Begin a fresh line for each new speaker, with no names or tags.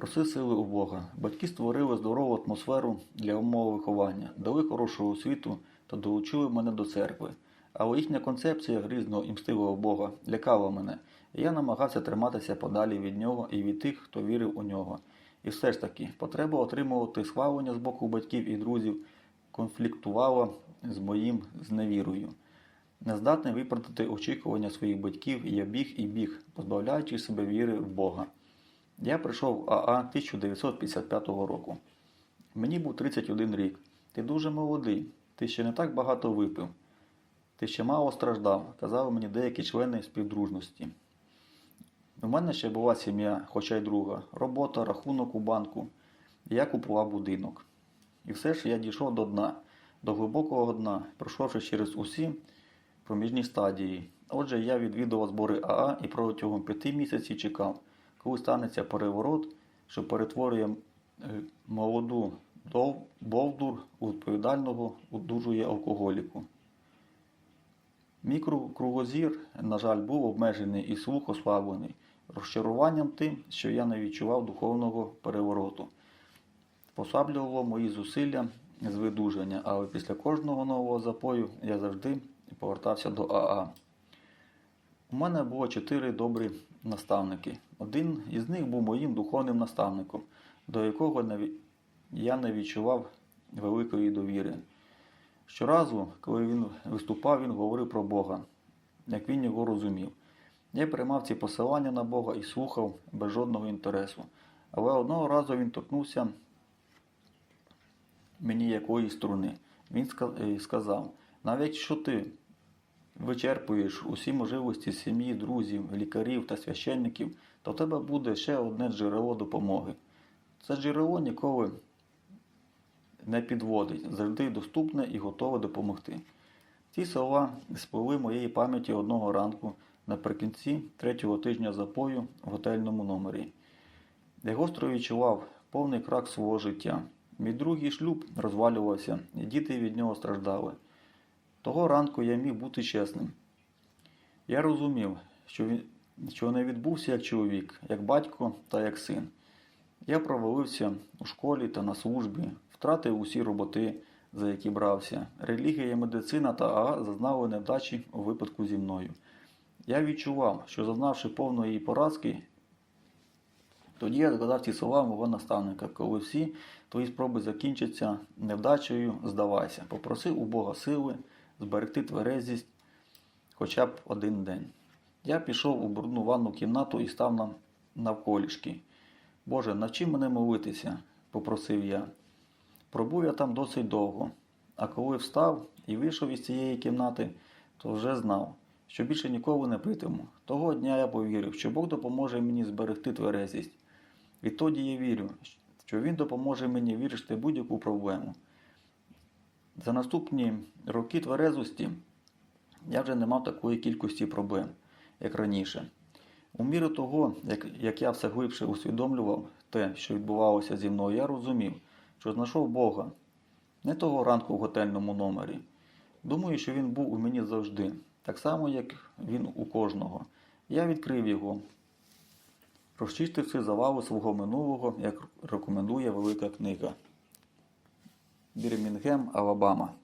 Проси сили у Бога. Батьки створили здорову атмосферу для умов виховання, дали хорошу освіту та долучили мене до церкви. Але їхня концепція грізного і мстивого Бога лякала мене, і я намагався триматися подалі від нього і від тих, хто вірив у нього. І все ж таки, потреба отримувати схвалення з боку батьків і друзів конфліктувала з моїм зневірою. Нездатний виправдати очікування своїх батьків, я біг і біг, позбавляючи себе віри в Бога. Я прийшов в АА 1955 року. Мені був 31 рік. Ти дуже молодий, ти ще не так багато випив. Ти ще мало страждав, казали мені деякі члени співдружності. У мене ще була сім'я, хоча й друга, робота, рахунок у банку. Я купував будинок. І все ж я дійшов до дна, до глибокого дна, пройшовши через усі проміжні стадії. Отже, я відвідував збори АА і протягом п'яти місяців чекав, коли станеться переворот, що перетворює е, молоду бовдур у відповідального одужує алкоголіку. Мій кругозір, на жаль, був обмежений і слух ослаблений, розчаруванням тим, що я не відчував духовного перевороту. Послаблювало мої зусилля з видужання, але після кожного нового запою я завжди повертався до АА. У мене було чотири добрі наставники. Один із них був моїм духовним наставником, до якого я не відчував великої довіри. Щоразу, коли він виступав, він говорив про Бога, як він його розумів. Я приймав ці посилання на Бога і слухав без жодного інтересу. Але одного разу він торкнувся мені якоїсь струни. Він сказав: навіть що ти вичерпуєш усі можливості сім'ї, друзів, лікарів та священників, то в тебе буде ще одне джерело допомоги. Це джерело ніколи не підводить, завжди доступне і готове допомогти. Ці слова спливли моєї пам'яті одного ранку наприкінці третього тижня запою в готельному номері. Я гостро відчував повний крах свого життя. Мій другий шлюб розвалювався, і діти від нього страждали. Того ранку я міг бути чесним. Я розумів, що він що не відбувся як чоловік, як батько та як син. Я провалився у школі та на службі, втратив усі роботи, за які брався. Релігія, медицина та АА зазнали невдачі у випадку зі мною. Я відчував, що зазнавши повної поразки, тоді я згадав ці слова мого наставника, коли всі твої спроби закінчаться невдачею, здавайся, попроси у Бога сили зберегти тверезість хоча б один день. Я пішов у брудну ванну кімнату і став на навколішки. Боже, навчи мене молитися, попросив я. Пробув я там досить довго, а коли встав і вийшов із цієї кімнати, то вже знав, що більше ніколи не питиму. Того дня я повірив, що Бог допоможе мені зберегти тверезість. Відтоді я вірю, що Він допоможе мені вирішити будь-яку проблему. За наступні роки тверезості я вже не мав такої кількості проблем, як раніше. У міру того, як, як я все глибше усвідомлював те, що відбувалося зі мною, я розумів, що знайшов Бога не того ранку в готельному номері. Думаю, що він був у мені завжди, так само, як він у кожного. Я відкрив його, розчистивши завалу свого минулого, як рекомендує велика книга. Бірмінгем, Алабама.